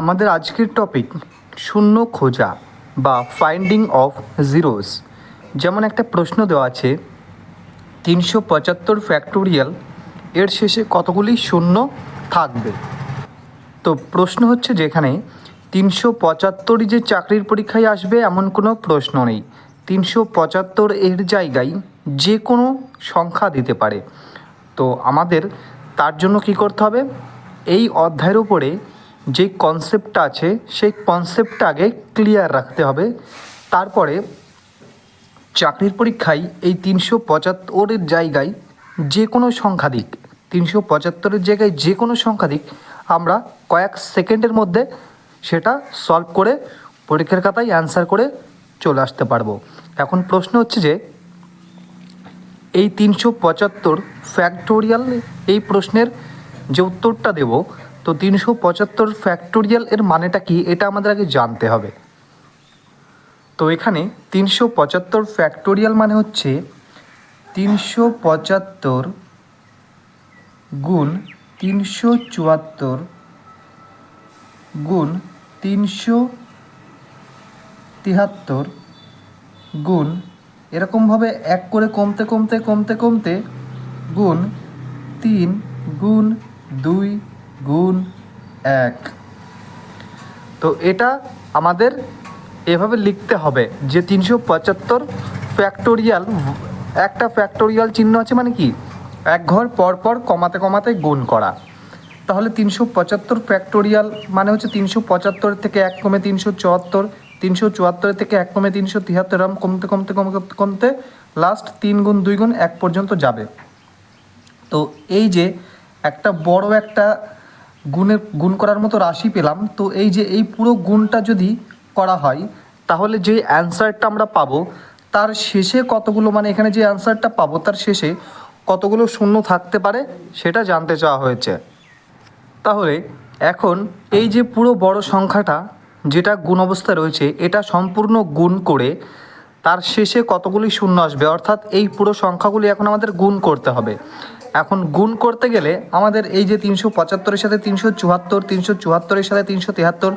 আমাদের আজকের টপিক শূন্য খোঁজা বা ফাইন্ডিং অফ জিরোস যেমন একটা প্রশ্ন দেওয়া আছে, তিনশো পঁচাত্তর ফ্যাক্টোরিয়াল এর শেষে কতগুলি শূন্য থাকবে? তো প্রশ্ন হচ্ছে যেখানে তিনশো পঁচাত্তরই যে চাকরির পরীক্ষায় আসবে এমন কোনো প্রশ্ন নেই। তিনশো পঁচাত্তর এর জায়গায় যে কোনো সংখ্যা দিতে পারে। তো আমাদের তার জন্য কি করতে হবে? এই অধ্যায়ের উপরে যে কনসেপ্টটা আছে, সেই কনসেপ্টটা আগে ক্লিয়ার রাখতে হবে। তারপরে চাকরির পরীক্ষায় এই তিনশো পঁচাত্তরের জায়গায় যে কোনো সংখ্যা দিক, তিনশো পঁচাত্তরের জায়গায় যে কোনো সংখ্যা দিক, আমরা কয়েক সেকেন্ডের মধ্যে সেটা সলভ করে পরীক্ষার খাতায় অ্যান্সার করে চলে আসতে পারব। এখন প্রশ্ন হচ্ছে যে, এই তিনশো পঁচাত্তর ফ্যাক্টোরিয়াল এই প্রশ্নের যে উত্তরটা দেব তো তিনশো পঁচাত্তর ফ্যাক্টোরিয়াল এর মানেটা কি? এটা আমাদের আগে জানতে হবে। তো এখানে তিনশো পঁচাত্তর ফ্যাক্টোরিয়াল মানে হচ্ছে তিনশো পঁচাত্তর গুণ তিনশো চুয়াত্তর গুণ তিনশো তিহাত্তর গুণ এরকমভাবে এক করে কমতে কমতে কমতে কমতে গুণ তিন গুণ দুই গুণ এক। তো এটা আমাদের এভাবে লিখতে হবে যে তিনশো পঁচাত্তর ফ্যাক্টোরিয়াল একটা ফ্যাক্টোরিয়াল চিহ্ন আছে মানে কি? এক ঘর পর পর কমাতে কমাতে গুণ করা। তাহলে তিনশো পঁচাত্তর ফ্যাক্টোরিয়াল মানে হচ্ছে তিনশো পঁচাত্তর থেকে এক কমে তিনশো চুয়াত্তর তিনশো চুয়াত্তর থেকে এক কমে তিনশো তিয়াত্তর এরকম কমতে কমতে কমতে কমতে লাস্ট তিন গুণ দুই গুণ এক পর্যন্ত যাবে। তো এই যে একটা বড় একটা গুণের গুণ করার মতো রাশি পেলাম। তো এই যে এই পুরো গুণটা যদি করা হয়, তাহলে যে অ্যান্সারটা আমরা পাবো, তার শেষে কতগুলো মানে এখানে যে অ্যান্সারটা পাবো, তার শেষে কতগুলো শূন্য থাকতে পারে সেটা জানতে চাওয়া হয়েছে। তাহলে এখন এই যে পুরো বড় সংখ্যাটা যেটা গুণ অবস্থায় রয়েছে, এটা সম্পূর্ণ গুণ করে তার শেষে কতগুলি শূন্য আসবে? অর্থাৎ এই পুরো সংখ্যাগুলি এখন আমাদের গুণ করতে হবে। এখন গুণ করতে গেলে আমাদের এই যে তিনশো পঁচাত্তরের সাথে তিনশো চুয়াত্তর, তিনশো চুয়াত্তরের সাথে তিনশো তিয়াত্তর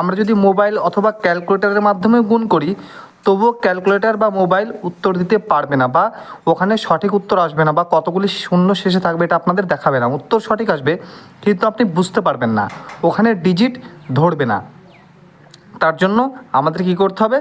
আমরা যদি মোবাইল অথবা ক্যালকুলেটরের মাধ্যমে গুণ করি, তবুও ক্যালকুলেটর বা মোবাইল উত্তর দিতে পারবে না বা ওখানে সঠিক উত্তর আসবে না বা কতগুলি শূন্য শেষে থাকবে এটা আপনাদের দেখাবে না। উত্তর সঠিক আসবে, কিন্তু আপনি বুঝতে পারবেন না। ওখানে ডিজিট ধরবে না। তার জন্য আমাদের কি করতে হবে?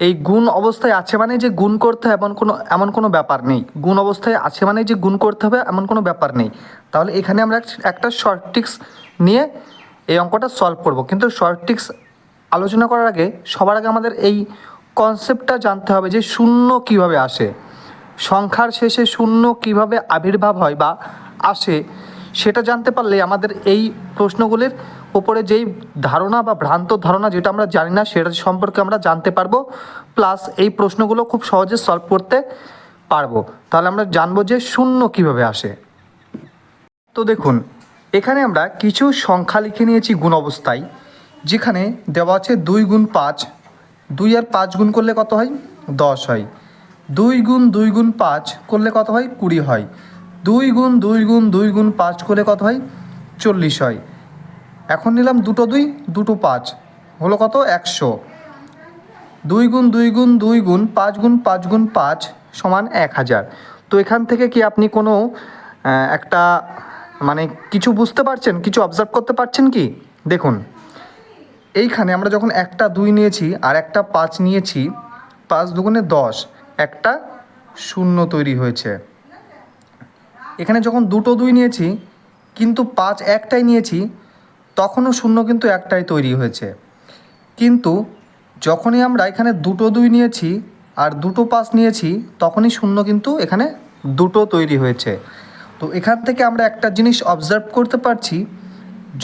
এই গুণ অবস্থায় আছে মানে যে গুণ করতে হবে এমন কোনো এমন কোনো ব্যাপার নেই। গুণ অবস্থায় আছে মানে যে গুণ করতে হবে এমন কোনো ব্যাপার নেই। তাহলে এখানে আমরা একটা শর্ট টিক্স নিয়ে এই অঙ্কটা সলভ করব। কিন্তু শর্ট টিক্স আলোচনা করার আগে, সবার আগে আমাদের এই কনসেপ্টটা জানতে হবে যে শূন্য কীভাবে আসে। সংখ্যার শেষে শূন্য কীভাবে আবির্ভাব হয় বা আসে সেটা জানতে পারলে আমাদের এই প্রশ্নগুলির ওপরে যেই ধারণা বা ভ্রান্ত ধারণা যেটা আমরা জানি না, সেটা সম্পর্কে আমরা জানতে পারব। প্লাস এই প্রশ্নগুলো খুব সহজে সলভ করতে পারব। তাহলে আমরা জানব যে শূন্য কীভাবে আসে। তো দেখুন, এখানে আমরা কিছু সংখ্যা লিখে নিয়েছি গুণ অবস্থায়, যেখানে দেওয়া আছে দুই গুণ পাঁচ। দুই আর পাঁচ গুণ করলে কত হয়? দশ হয়। দুই গুণ দুই গুণ পাঁচ করলে কত হয়? কুড়ি হয়। দুই গুণ দুই গুণ দুই গুণ পাঁচ করে কত হয়? চল্লিশ হয়। এখন নিলাম দুটো দুই, দুটো পাঁচ। হলো কত? একশো। দুই গুণ দুই গুণ দুই গুণ, পাঁচ গুণ পাঁচ গুণ পাঁচ সমান এক হাজার। তো এখান থেকে কি আপনি কোনো একটা মানে কিছু বুঝতে পারছেন? কিছু অবজার্ভ করতে পারছেন কি? দেখুন, এইখানে আমরা যখন একটা দুই নিয়েছি আর একটা পাঁচ নিয়েছি, পাঁচ দুগুণে দশ, একটা শূন্য তৈরি হয়েছে। এখানে যখন দুটো দুই নিয়েছি, কিন্তু পাঁচ একটাই নিয়েছি, তখনও শূন্য কিন্তু একটাই তৈরি হয়েছে। কিন্তু যখনই আমরা এখানে দুটো দুই নিয়েছি আর দুটো পাঁচ নিয়েছি, তখনই শূন্য কিন্তু এখানে দুটো তৈরি হয়েছে। তো এখান থেকে আমরা একটা জিনিস অবজার্ভ করতে পারছি,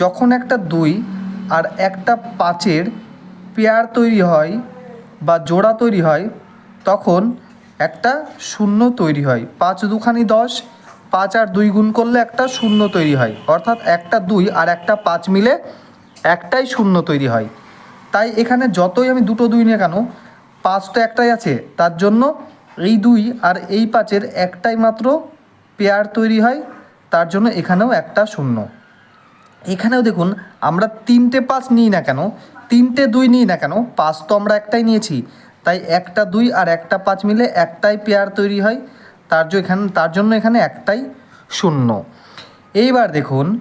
যখন একটা দুই আর একটা পাঁচের পেয়ার তৈরি হয় বা জোড়া তৈরি হয়, তখন একটা শূন্য তৈরি হয়। পাঁচ দুখানি দশ পাঁচ আর দুই গুণ করলে একটা শূন্য তৈরি হয়। অর্থাৎ একটা দুই আর একটা পাঁচ মিলে একটাই শূন্য তৈরি হয়। তাই এখানে যতই আমি দুটো দুই নিয়ে কেন, পাঁচ তো একটাই আছে, তার জন্য এই দুই আর এই পাঁচের একটাই মাত্র পেয়ার তৈরি হয়, তার জন্য এখানেও একটা শূন্য। এখানেও দেখুন, আমরা তিনটে পাঁচ নিই না কেন, তিনটে দুই নিই না কেন, পাঁচ তো আমরা একটাই নিয়েছি। তাই একটা দুই আর একটা পাঁচ মিলে একটাই পেয়ার তৈরি হয় তার জন্য এখানে, তার জন্য এখানে একটাই শূন্য। এইবার দেখুন,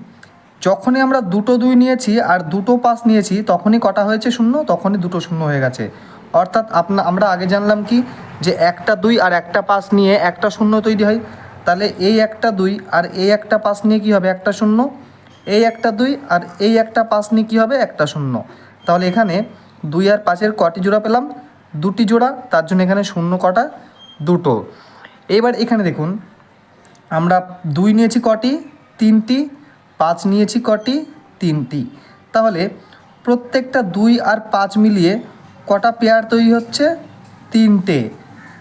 যখনই আমরা দুটো দুই নিয়েছি আর দুটো পাঁচ নিয়েছি, তখনই কটা হয়েছে শূন্য? তখনই দুটো শূন্য হয়ে গেছে। অর্থাৎ আপনা, আমরা আগে জানলাম কি? যে একটা দুই আর একটা পাঁচ নিয়ে একটা শূন্য তৈরি হয়। তাহলে এই একটা দুই আর এই একটা পাঁচ নিয়ে কী হবে? একটা শূন্য। এই একটা দুই আর এই একটা পাঁচ নিয়ে কী হবে? একটা শূন্য। তাহলে এখানে দুই আর পাঁচের কটি জোড়া পেলাম? দুটি জোড়া, তার জন্য এখানে শূন্য কটা, দুটো। এবার এখানে দেখুন, আমরা দুই নিয়েছি কটি, তিনটি, পাঁচ নিয়েছি কটি, তিনটি। তাহলে প্রত্যেকটা দুই আর পাঁচ মিলিয়ে কটা পেয়ার তৈরি হচ্ছে? তিনটে।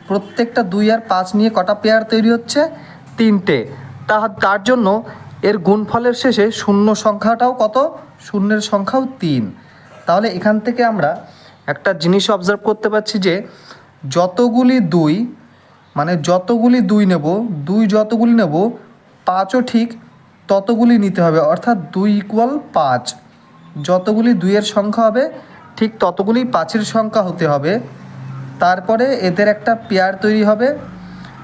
প্রত্যেকটা দুই আর পাঁচ নিয়ে কটা পেয়ার তৈরি হচ্ছে? তিনটে। তা তার জন্য এর গুণফলের শেষে শূন্য সংখ্যাটাও কত? শূন্যের সংখ্যাও তিন। তাহলে এখান থেকে আমরা একটা জিনিস অবজার্ভ করতে পারছি যে, যতগুলি দুই মানে যতগুলি দুই নেব, দুই যতগুলি নেব, পাঁচও ঠিক ততগুলি নিতে হবে। অর্থাৎ দুই ইকুয়াল পাঁচ। যতগুলি দুইয়ের সংখ্যা হবে, ঠিক ততগুলি পাঁচের সংখ্যা হতে হবে। তারপরে এদের একটা পেয়ার তৈরি হবে।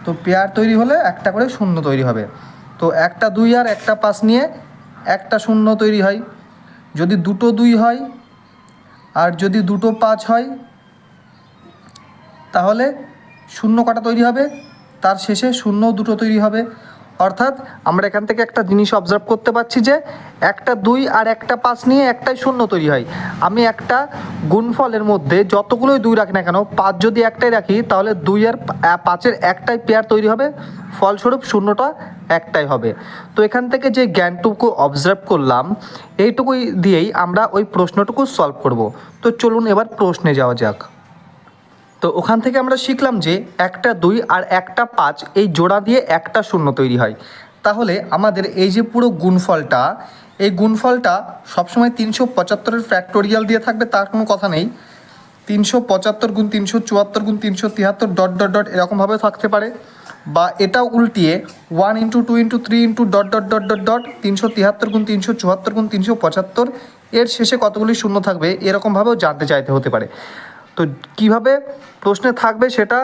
তো পেয়ার তৈরি হলে একটা করে শূন্য তৈরি হবে। তো একটা দুই আর একটা পাঁচ নিয়ে একটা শূন্য তৈরি হয়। যদি দুটো দুই হয়, আর যদি দুটো পাঁচ হয়, তাহলে শূন্য কটা তৈরি হবে, তার শেষে শূন্য দুটো তৈরি হবে। অর্থাৎ আমরা এখান থেকে একটা জিনিস অবজার্ভ করতে পারছি যে একটা দুই আর একটা পাঁচ নিয়ে একটাই শূন্য তৈরি হয়। আমি একটা গুণফলের মধ্যে যতগুলোই দুই রাখি না কেন, পাঁচ যদি একটাই রাখি, তাহলে দুই আর পাঁচের একটাই পেয়ার তৈরি হবে। ফলস্বরূপ শূন্যটা একটাই হবে। তো এখান থেকে যে জ্ঞানটুকু অবজার্ভ করলাম, এইটুকুই দিয়েই আমরা ওই প্রশ্নটুকু সলভ করব। তো চলুন এবার প্রশ্নে যাওয়া যাক। তো ওখান থেকে আমরা শিখলাম যে একটা দুই আর একটা পাঁচ এই জোড়া দিয়ে একটা শূন্য তৈরি হয়। তাহলে আমাদের এই যে পুরো গুণফলটা, এই গুণফলটা সবসময় তিনশো পঁচাত্তরের ফ্যাক্টোরিয়াল দিয়ে থাকবে, তার কোনো কথা নেই। তিনশো পঁচাত্তর গুণ তিনশো চুয়াত্তর গুণ তিনশো তিয়াত্তর ডট ডট ডট এরকমভাবে থাকতে পারে। বা এটাও উল্টিয়ে one into two into three into dot dot dot dot dot তিনশো তিয়াত্তর গুণ তিনশো চুয়াত্তর গুণ তিনশো পঁচাত্তর, এর শেষে কতগুলি শূন্য থাকবে এরকমভাবেও জানতে চাইতে হতে পারে। তো কীভাবে প্রশ্নে থাকবে সেটা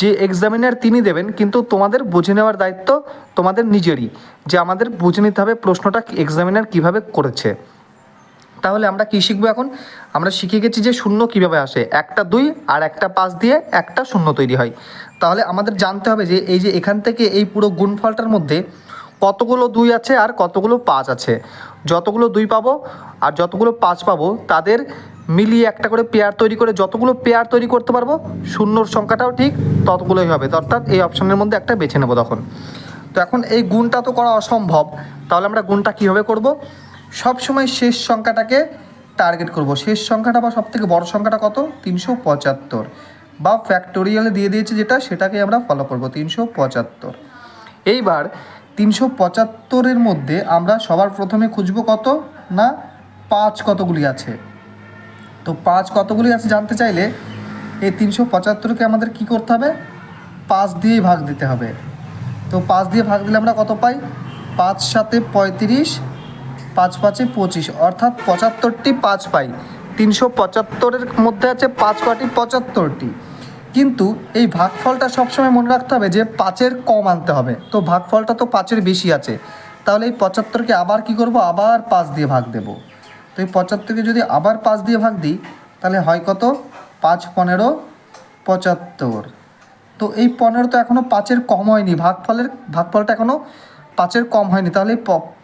যে এক্সামিনার তিনি দেবেন, কিন্তু তোমাদের বুঝে নেওয়ার দায়িত্ব তোমাদের নিজেরই যে আমাদের বুঝে নিতে হবে প্রশ্নটা এক্সামিনার কীভাবে করেছে। তাহলে আমরা কি শিখব এখন? আমরা শিখে গেছি যে শূন্য কীভাবে আসে, একটা দুই আর একটা পাঁচ দিয়ে একটা শূন্য তৈরি হয়। তাহলে আমাদের জানতে হবে যে এই যে এখান থেকে এই পুরো গুণফলটার মধ্যে কতগুলো দুই আছে আর কতগুলো পাঁচ আছে। যতগুলো দুই পাবো আর যতগুলো পাঁচ পাবো, তাদের মিলিয়ে একটা করে পেয়ার তৈরি করে যতগুলো পেয়ার তৈরি করতে পারব, শূন্যর সংখ্যাটাও ঠিক ততগুলোই হবে। অর্থাৎ এই অপশনের মধ্যে একটা বেছে নেব তখন। তো এখন এই গুণটা তো করা অসম্ভব, তাহলে আমরা গুণটা কীভাবে করব? সব সময় শেষ সংখ্যাটাকে টার্গেট করব। শেষ সংখ্যাটা বা সবথেকে বড় সংখ্যাটা কত? তিনশো পঁচাত্তর। বা ফ্যাক্টোরিয়ালে দিয়ে দিয়েছে যেটা, সেটাকে আমরা ফলো করব, তিনশো পঁচাত্তর। এইবার তিনশো পঁচাত্তরের মধ্যে আমরা সবার প্রথমে খুঁজব কত? না, পাঁচ কতগুলি আছে? তো পাঁচ কতগুলি আছে জানতে চাইলে এই তিনশো পঁচাত্তরকে আমাদের কি করতে হবে? পাঁচ দিয়েই ভাগ দিতে হবে। তো পাঁচ দিয়ে ভাগ দিলে আমরা কত পাই? পাঁচ সাতে পঁয়ত্রিশ, পাঁচ পাঁচে পঁচিশ। অর্থাৎ পঁচাত্তরটি পাঁচ পাই। তিনশো পঁচাত্তরের মধ্যে আছে পাঁচ কটি পঁচাত্তরটি। কিন্তু এই ভাগফলটা সবসময় মনে রাখতে হবে যে পাঁচের কম আনতে হবে। তো ভাগফলটা তো পাঁচের বেশি আছে। তাহলে এই পঁচাত্তরকে আবার কি করব? আবার পাঁচ দিয়ে ভাগ দেব। তো এই পঁচাত্তরকে যদি আবার পাঁচ দিয়ে ভাগ দিই, তাহলে হয় কত? পাঁচ পনেরো পঁচাত্তর। তো এই পনেরো তো এখনও পাঁচের কম হয়নি। ভাগফলের, ভাগফলটা এখনও পাঁচের কম হয়নি। তাহলে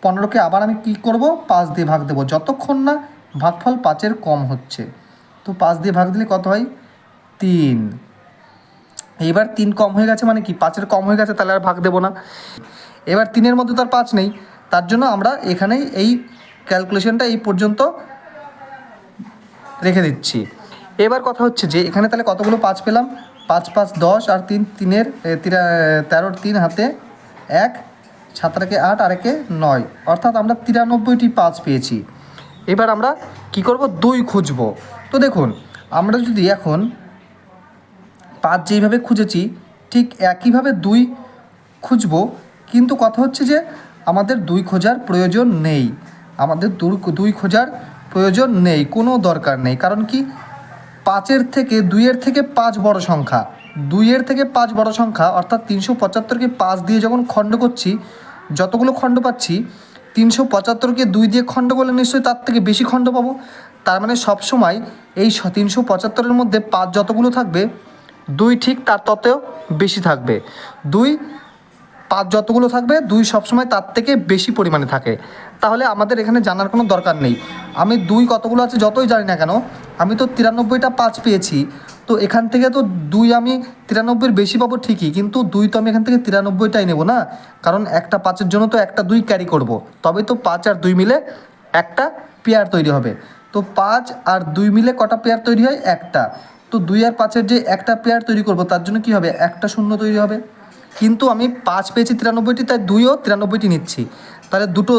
পনেরোকে আবার আমি কি করব? পাঁচ দিয়ে ভাগ দেবো। যতক্ষণ না ভাগফল পাঁচের কম হচ্ছে। তো পাঁচ দিয়ে ভাগ দিলে কত হয়? তিন। এইবার তিন কম হয়ে গেছে মানে কি? পাঁচের কম হয়ে গেছে, তাহলে আর ভাগ দেবো না। এবার তিনের মধ্যে তার পাঁচ নেই। তার জন্য আমরা এখানেই এই ক্যালকুলেশনটা এই পর্যন্ত রেখে দিচ্ছি। এবার কথা হচ্ছে যে, এখানে তাহলে কতগুলো পাঁচ পেলাম? পাঁচ পাঁচ, দশ আর তিন, তিনের তেরোর তিন হাতে এক, সাতারকে আট আর একে নয়। অর্থাৎ আমরা তিরানব্বইটি পাঁচ পেয়েছি। এবার আমরা কি করব? দুই খুঁজব। তো দেখুন, আমরা যদি এখন পাঁচ যেইভাবে খুঁজেছি, ঠিক একইভাবে দুই খুঁজব, কিন্তু কথা হচ্ছে যে, আমাদের দুই খোঁজার প্রয়োজন নেই। আমাদের দুই খোঁজার প্রয়োজন নেই, কোনো দরকার নেই। কারণ কি? পাঁচের থেকে, দুইয়ের থেকে পাঁচ বড় সংখ্যা। দুইয়ের থেকে পাঁচ বড় সংখ্যা, অর্থাৎ তিনশো পঁচাত্তরকে পাঁচ দিয়ে যখন খণ্ড করছি, যতগুলো খণ্ড পাচ্ছি, তিনশো পঁচাত্তরকে দুই দিয়ে খণ্ড করলে নিশ্চয়ই তার থেকে বেশি খণ্ড পাবো। তার মানে সবসময় এই তিনশো পঁচাত্তরের মধ্যে পাঁচ যতগুলো থাকবে, দুই ঠিক তার ততেও বেশি থাকবে। দুই পাঁচ যতগুলো থাকবে, দুই সবসময় তার থেকে বেশি পরিমাণে থাকে। তাহলে আমাদের এখানে জানার কোনো দরকার নেই। আমি দুই কতগুলো আছে যতই জানি না কেন, আমি তো তিরানব্বইটা পাঁচ পেয়েছি। তো এখান থেকে তো দুই আমি তিরানব্বইয়ের বেশি পাবো ঠিকই, কিন্তু দুই তো আমি এখান থেকে তিরানব্বইটাই নেব না। কারণ একটা পাঁচের জন্য তো একটা দুই ক্যারি করব। তবে তো পাঁচ আর দুই মিলে একটা পেয়ার তৈরি হবে। তো পাঁচ আর দুই মিলে কটা পেয়ার তৈরি হয়? একটা। তো দুই আর পাঁচের যে একটা পেয়ার তৈরি করব, তার জন্য কি হবে? একটা শূন্য তৈরি হবে। কিন্তু আমি পাঁচ পেয়েছি তিরানব্বইটি, তাই দুইও তিরানব্বইটি নিচ্ছি। তাহলে দুটো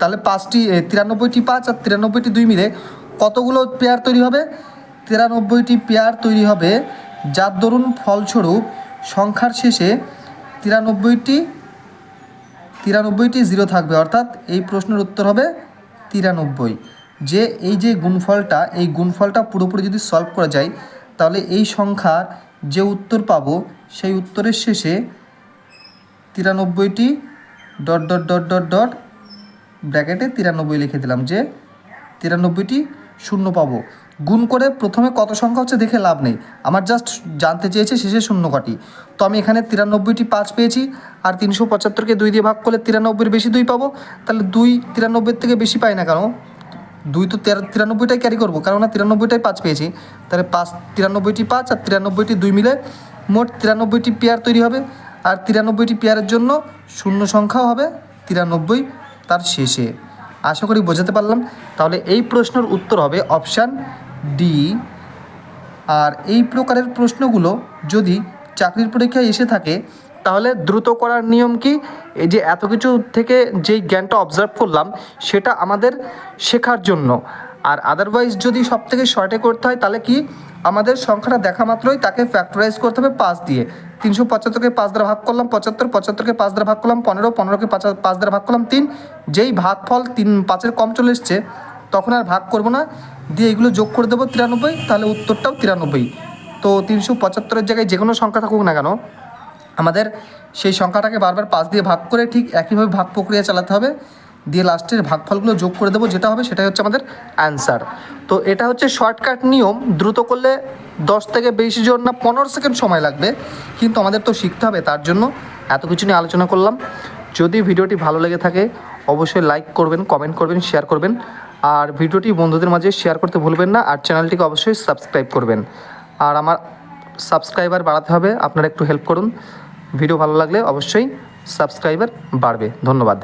তাহলে পাঁচটি তিরানব্বইটি পাঁচ আর তিরানব্বইটি দুই মিলে কতগুলো পেয়ার তৈরি হবে? তিরানব্বইটি পেয়ার তৈরি হবে যার দরুন ফলস্বরূপ সংখ্যার শেষে তিরানব্বইটি তিরানব্বইটি জিরো থাকবে। অর্থাৎ এই প্রশ্নের উত্তর হবে তিরানব্বই। যে এই যে গুণফলটা, এই গুণফলটা পুরোপুরি যদি সলভ করা যায়, তাহলে এই সংখ্যার যে উত্তর পাবো, সেই উত্তরের শেষে তিরানব্বইটি dot dot dot dot dot ব্র্যাকেটে তিরানব্বই লিখে দিলাম যে তিরানব্বইটি শূন্য পাবো। গুণ করে প্রথমে কত সংখ্যা হচ্ছে দেখে লাভ নেই। আমার জাস্ট জানতে চেয়েছে শেষে শূন্য কটি তো আমি এখানে তিরানব্বইটি পাঁচ পেয়েছি, আর তিনশো পঁচাত্তরকে দুই দিয়ে ভাগ করলে তিরানব্বইয়ের বেশি দুই পাবো। তাহলে দুই তিরানব্বইয়ের থেকে বেশি পাই না কেন? দুই তো তেরো তিরানব্বইটাই ক্যারি করব কারণ না তিরানব্বইটাই পাঁচ পেয়েছি। তাহলে পাঁচ তিরানব্বইটি পাঁচ আর তিরানব্বইটি দুই মিলে মোট তিরানব্বইটি পেয়ার তৈরি হবে। আর তিরানব্বইটি পেয়ারের জন্য শূন্য সংখ্যাও হবে, তিরানব্বই তার শেষে। আশা করি বোঝাতে পারলাম। তাহলে এই প্রশ্নের উত্তর হবে অপশান ডি। আর এই প্রকারের প্রশ্নগুলো যদি চাকরির পরীক্ষায় এসে থাকে, তাহলে দ্রুত করার নিয়ম কি? এই যে এত কিছু থেকে যেই জ্ঞানটা অবজার্ভ করলাম, সেটা আমাদের শেখার জন্য। আর আদারওয়াইজ যদি সব থেকে শর্টে করতে হয়, তাহলে কি? আমাদের সংখ্যাটা দেখা মাত্রই তাকে ফ্যাক্টরাইজ করতে হবে পাঁচ দিয়ে। তিনশো পঁচাত্তরকে পাঁচ দ্বারা ভাগ করলাম পঁচাত্তর, পঁচাত্তরকে পাঁচ দ্বারা ভাগ করলাম পনেরো, পনেরোকে পাঁচ পাঁচ দ্বারা ভাগ করলাম তিন। যেই ভাগফল তিন, পাঁচের কম চলে এসছে, তখন আর ভাগ করব না। দিয়ে এগুলো যোগ করে দেবো তিরানব্বই, তাহলে উত্তরটাও তিরানব্বই। তো তিনশো পঁচাত্তরের জায়গায় যে কোনো সংখ্যা থাকুক না কেন, আমাদের সেই সংখ্যাটাকে বারবার পাঁচ দিয়ে ভাগ করে ঠিক একইভাবে ভাগ প্রক্রিয়া চালাতে হবে। দিয়ে লাস্টের ভাগফলগুলো যোগ করে দেবো, যেটা হবে সেটাই হচ্ছে আমাদের অ্যান্সার তো এটা হচ্ছে শর্টকাট নিয়ম, দ্রুত করলে দশ থেকে বেশি জন না পনেরো সেকেন্ড সময় লাগবে, কিন্তু আমাদের তো শিখতে হবে, তার জন্য এত কিছু নিয়ে আলোচনা করলাম। যদি ভিডিওটি ভালো লেগে থাকে, অবশ্যই লাইক করবেন কমেন্ট করবেন শেয়ার করবেন। আর ভিডিওটি বন্ধুদের মাঝে শেয়ার করতে ভুলবেন না, আর চ্যানেলটিকে অবশ্যই সাবস্ক্রাইব করবেন। আর আমার সাবস্ক্রাইবার বাড়াতে হবে, আপনারা একটু হেল্প করুন। ভিডিও ভালো লাগলে অবশ্যই সাবস্ক্রাইবার বাড়বে। ধন্যবাদ।